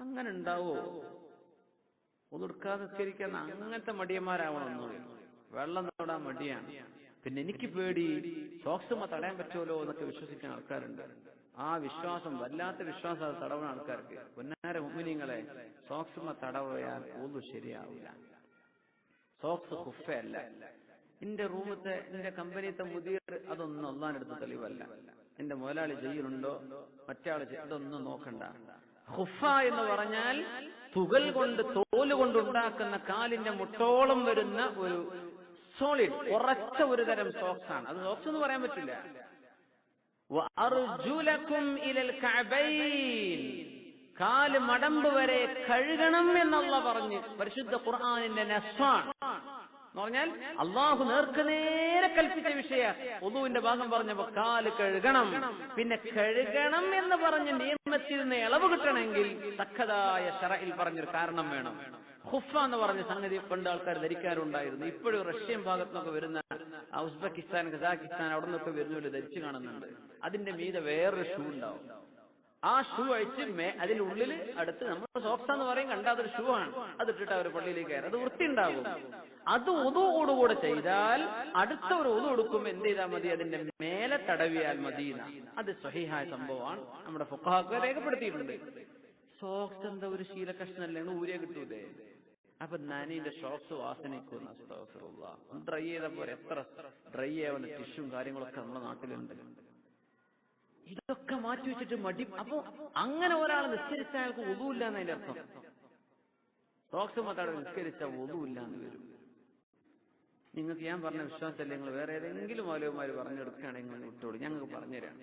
അങ്ങനെ ഉണ്ടാവോ ഒതുർക്കാതെ നിസ്കരിക്കാൻ അങ്ങനത്തെ മടിയന്മാരാവണമെന്ന് വെള്ളം തൊടാൻ മടിയാണ്. പിന്നെ എനിക്ക് പേടി സോക്സുമ തടയാൻ പറ്റുമല്ലോ എന്നൊക്കെ വിശ്വസിക്കുന്ന ആൾക്കാരുണ്ട്. ആ വിശ്വാസം വല്ലാത്ത വിശ്വാസം അത് തടവുന്ന ആൾക്കാർക്ക്. പൊന്നാര മുമ്മിനിങ്ങളെ സോക്സുമ തടവയാൽ ഒന്നും ശരിയാവില്ല. സോക്സ് ഹുഫയല്ല എന്റെ റൂമത്തെ എന്റെ കമ്പനിത്തെ മുതിയർ അതൊന്നും ഒന്നാനെടുത്ത് തെളിവല്ല. എന്റെ മുതലാളി ജയിലുണ്ടോ? മറ്റേ ആൾ അതൊന്നും നോക്കണ്ട. ഹുഫ എന്ന് പറഞ്ഞാൽ തുകൽ കൊണ്ട് തോൽ കൊണ്ട് ഉണ്ടാക്കുന്ന കാലിന്റെ മുട്ടോളം വരുന്ന ഒരു സോളിഡ് ഉറച്ച ഒരു തരം സോക്സ് ആണ്. അത് സോക്സ് എന്ന് പറയാൻ പറ്റില്ല. അർജുലക്കും കാൽ മടമ്പ് വരെ കഴുകണം എന്നുള്ള പറഞ്ഞ് പരിശുദ്ധ ഖുർആാനിന്റെ നസ്വാൻ എന്ന് പറഞ്ഞാൽ അള്ളാഹു നേർക്ക് നേരെ കൽപ്പിച്ച വിഷയ ഒതുവിന്റെ ഭാഗം പറഞ്ഞപ്പോ കാൽ കഴുകണം. പിന്നെ കഴുകണം എന്ന് പറഞ്ഞ നിയമത്തിൽ നിന്ന് ഇളവ് കിട്ടണമെങ്കിൽ തക്കതായ ഷറയിൽ പറഞ്ഞൊരു കാരണം വേണം. ഹുഫ എന്ന് പറഞ്ഞ സംഗതി പണ്ട് ആൾക്കാർ ധരിക്കാറുണ്ടായിരുന്നു. ഇപ്പോഴും റഷ്യൻ ഭാഗത്തുനിന്നൊക്കെ വരുന്ന ഉസ്ബെക്കിസ്ഥാൻ കസാഖിസ്ഥാൻ അവിടെ നിന്നൊക്കെ വരുന്നവര് ധരിച്ചു കാണുന്നുണ്ട്. അതിന്റെ മീതെ വേറൊരു ഷൂ ഉണ്ടാവും. ആ ഷൂ അഴിച്ച് മേ അതിന്റെ അടുത്ത് നമ്മൾ സോക്സ് എന്ന് പറയും കണ്ടാത്തൊരു ഷൂ ആണ്. അത് ഇട്ടിട്ട് അവർ പള്ളിയിലേക്ക് കയറി. അത് വൃത്തി ഉണ്ടാകും അത് ഒതുകൂടുകൂടെ ചെയ്താൽ അടുത്ത ഒരു ഒതു കൊടുക്കും എന്ത് ചെയ്താൽ മതി? അതിന്റെ മേലെ തടവിയാൽ മതി അത് സ്വഹിഹായ സംഭവമാണ്. നമ്മുടെ ഫുക്കാക്ക രേഖപ്പെടുത്തിയിട്ടുണ്ട്. സോക്സ് എന്താ ഒരു ശീലകഷ്ണല്ലേ ഊരിയ കിട്ടൂലേ? അപ്പൊ നാനീന്റെ ഷോക്സ് വാസനിക്കുന്ന ഡ്രൈ ചെയ്ത പോലെ എത്ര ഡ്രൈ ആവുന്ന ടിഷ്യും കാര്യങ്ങളൊക്കെ നമ്മുടെ നാട്ടിലുണ്ട്. ഇതൊക്കെ മാറ്റി വെച്ചിട്ട് മടി. അപ്പൊ അങ്ങനെ ഒരാൾ നിസ്കരിച്ച അയാൾക്ക് ഒതുമില്ല എന്നതിന്റെ അർത്ഥം. സോക്സ് മത്താടെ നിസ്കരിച്ച ഒതുവില്ല എന്ന് വരും. നിങ്ങൾക്ക് ഞാൻ പറഞ്ഞ വിശ്വാസമല്ലേ. നിങ്ങൾ വേറെ ഏതെങ്കിലും മൗലവന്മാർ പറഞ്ഞെടുക്കുകയാണെങ്കിൽ നിങ്ങൾ ഞങ്ങൾക്ക് പറഞ്ഞുതരാം.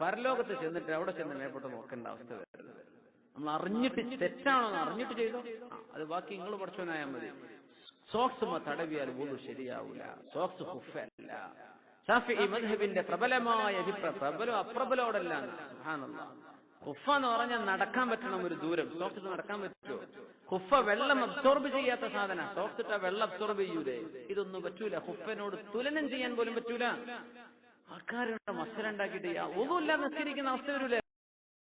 പരലോകത്ത് ചെന്നിട്ട് അവിടെ ചെന്ന് മേപ്പെട്ട് നോക്കേണ്ട അവസ്ഥ വരരുത്. നമ്മൾ അറിഞ്ഞിട്ട് തെറ്റാണോ അറിഞ്ഞിട്ട് ചെയ്തോ? അത് ബാക്കി നിങ്ങൾ പഠിച്ചവനായാൽ മതി. സോക്സ് തടവിയാൽ പോലും ശരിയാവൂല. സോക്സ് ഹുഫല്ല ഷാഫി മദ്ഹബിന്റെ പ്രബലമായ അഭിപ്രായം പ്രബലം അപ്രബലോടല്ല. ഹുഫ എന്ന് പറഞ്ഞാൽ നടക്കാൻ പറ്റണം ഒരു ദൂരം. സോക്സ് നടക്കാൻ പറ്റുമോ? ഹുഫ വെള്ളം അബ്സോർബ് ചെയ്യാത്ത സാധന. സോക്സ് വെള്ളം അബ്സോർബ് ചെയ്യൂലേ? ഇതൊന്നും പറ്റൂല. ഹുഫനോട് തുലനം ചെയ്യാൻ പോലും പറ്റൂല. ആൾക്കാരുടെ മത്സരം ഉണ്ടാക്കിയിട്ട് ഒന്നുമില്ല നിസ്കരിക്കുന്ന അവസ്ഥ വരൂലേ?